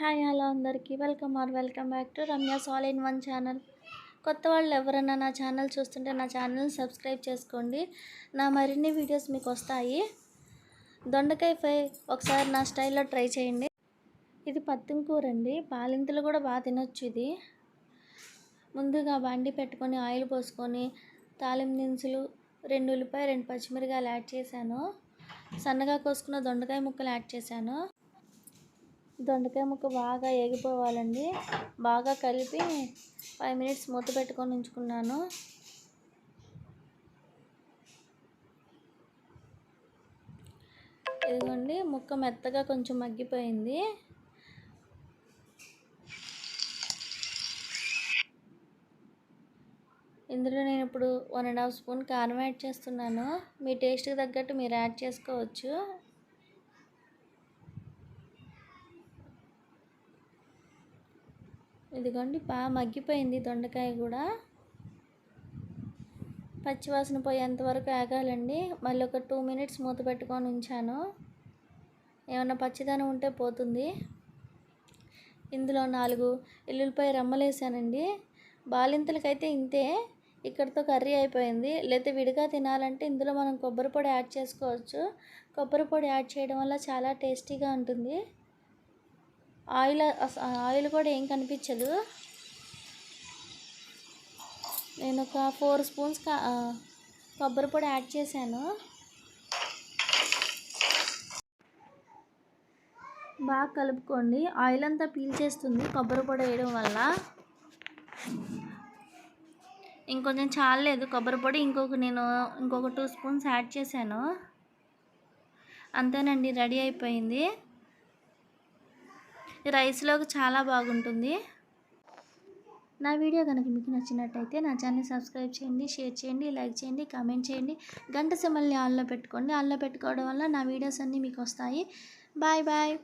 Hi hello అందరికీ. Welcome or welcome back to Ramya all in one channel. కొత్త వాళ్ళు ఎవరైనా నా ఛానల్ చూస్తుంటే నా ఛానల్ని సబ్స్క్రైబ్ చేసుకోండి. నా మరిన్ని వీడియోస్ మీకు వస్తాయి. దొండకాయ ఫ్రై ఒకసారి నా స్టైల్లో ట్రై చేయండి. ఇది పత్తిం కూర అండి బాలింతలు కూడా బాగా తినొచ్చు ఇది. ముందుగా బండి పెట్టుకొని ఆయిల్ పోసుకొని తాలిం దినుసులు రెండు ఉల్లిపాయ రెండు పచ్చిమిరకాయలు యాడ్ చేశాను. సన్నగా కోసుకున్న దొండకాయ ముక్కలు యాడ్ చేశాను. దొండకాయ ముక్క బాగా ఎగిపోవాలండి బాగా కలిపి ఫైవ్ మినిట్స్ మూత పెట్టుకొని ఉంచుకున్నాను. ఇదిగోండి ముక్క మెత్తగా కొంచెం మగ్గిపోయింది. ఇందులో నేను ఇప్పుడు వన్ అండ్ హాఫ్ స్పూన్ కారం యాడ్ చేస్తున్నాను. మీ టేస్ట్కి తగ్గట్టు మీరు యాడ్ చేసుకోవచ్చు. ఇదిగోండి బాగా మగ్గిపోయింది దొండకాయ కూడా. పచ్చివాసన పోయేంత వరకు ఆగాలండి. మళ్ళీ ఒక టూ మినిట్స్ మూత పెట్టుకొని ఉంచాను. ఏమన్నా పచ్చిదనం ఉంటే పోతుంది. ఇందులో నాలుగు ఎల్లుల్లిపాయ రమ్మలేసానండి. బాలింతలకైతే ఇంతే. ఇక్కడితో కర్రీ అయిపోయింది. లేకపోతే విడిగా తినాలంటే ఇందులో మనం కొబ్బరి పొడి యాడ్ చేసుకోవచ్చు. కొబ్బరి పొడి యాడ్ చేయడం వల్ల చాలా టేస్టీగా ఉంటుంది. ఆయిల్ ఆయిల్ కూడా ఏం కనిపించదు. నేను ఒక ఫోర్ స్పూన్స్ కొబ్బరి పొడి యాడ్ చేశాను. బాగా కలుపుకోండి. ఆయిల్ అంతా పీల్చేస్తుంది కొబ్బరి పొడి వేయడం వల్ల. ఇంకొంచెం చాలలేదు కొబ్బరి పొడి. ఇంకొక నేను ఇంకొక టూ స్పూన్స్ యాడ్ చేశాను. అంతేనండి రెడీ అయిపోయింది. రైస్లోకి చాలా బాగుంటుంది. నా వీడియో కనుక మీకు నచ్చినట్టయితే నా ఛానల్ సబ్స్క్రైబ్ చేయండి షేర్ చేయండి లైక్ చేయండి కామెంట్ చేయండి. గంట సిమ్మల్ని ఆన్లో పెట్టుకోండి. ఆన్లో పెట్టుకోవడం వల్ల నా వీడియోస్ అన్నీ మీకు వస్తాయి. Bye bye.